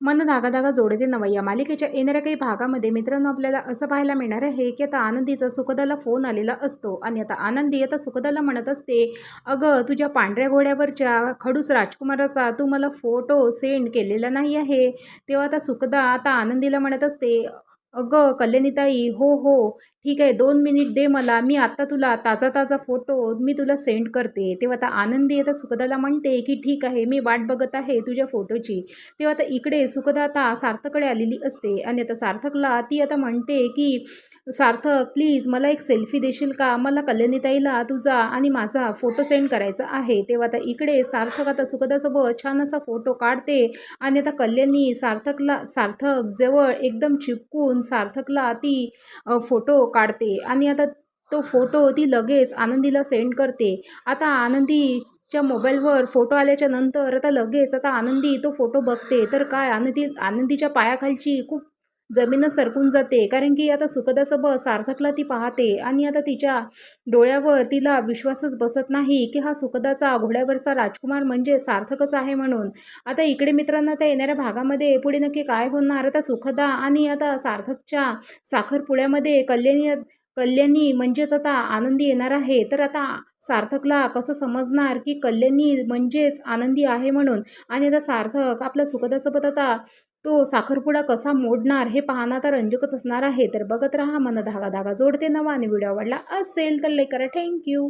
मन धागा धागा जोडते नवा या मालिकेच्या येणाऱ्या काही भागामध्ये मित्रांनो आपल्याला असं पाहायला मिळणार आहे की आता आनंदीचा सुखदाला फोन आलेला असतो. आणि आता आनंदी आता सुखदाला म्हणत असते अगं तुझ्या पांढऱ्या घोड्यावरच्या खडूस राजकुमाराचा तू मला फोटो सेंड केलेला नाही आहे. तेव्हा आता सुखदा आता आनंदीला म्हणत असते अगं कल्याणीताई हो हो. ठीक आहे दोन मिनिट दे मला. मी आत्ता तुला ताजा ताजा फोटो मी तुला सेंड करते. तेव्हा आता आनंदी आता सुखदाला म्हणते की ठीक आहे मी वाट बघत आहे तुझ्या फोटोची. तेव्हा आता इकडे सुखदा आता सार्थकडे आलेली असते. आणि आता सार्थकला ती आता म्हणते की सार्थक प्लीज मला एक सेल्फी देशील का? मला कल्याणीताईला तुझा आणि माझा फोटो सेंड करायचा आहे. तेव्हा आता इकडे सार्थक आता सुखदासोबत छान असा फोटो काढते. आणि आता कल्याणी सार्थकला सार्थक जवळ एकदम चिपकून सार्थकला ती फोटो काढते. आणि आता तो फोटो ती लगेच आनंदीला सेंड करते. आता आनंदीच्या मोबाईलवर फोटो आल्याच्यानंतर आता लगेच आता आनंदी तो फोटो बघते. तर काय आनंदी आनंदीच्या पायाखालची खूप जमीनच सरकून जाते. कारण की आता सुखदासोबत सार्थकला ती पाहते आणि आता तिच्या डोळ्यावर तिला विश्वासच बसत नाही की हा सुखदाचा घोड्यावरचा राजकुमार म्हणजे सार्थकच आहे म्हणून. आता इकडे मित्रांनो त्या येणाऱ्या भागामध्ये पुढे नक्की काय होणार? आता सुखदा आणि आता सार्थकच्या साखरपुड्यामध्ये कल्याणी कल्याणी म्हणजेच आता आनंदी येणार आहे. तर आता सार्थकला कसं समजणार की कल्याणी म्हणजेच आनंदी आहे म्हणून? आणि आता सार्थक आपल्या सुखदासोबत आता तो साखरपुडा कसा मोडणार हे पाहणं तर रंजकच असणार आहे. तर बघत राहा मन धागा धागा जोडते नवा आणि व्हिडिओ आवडला असेल तर लाईक करा. थँक्यू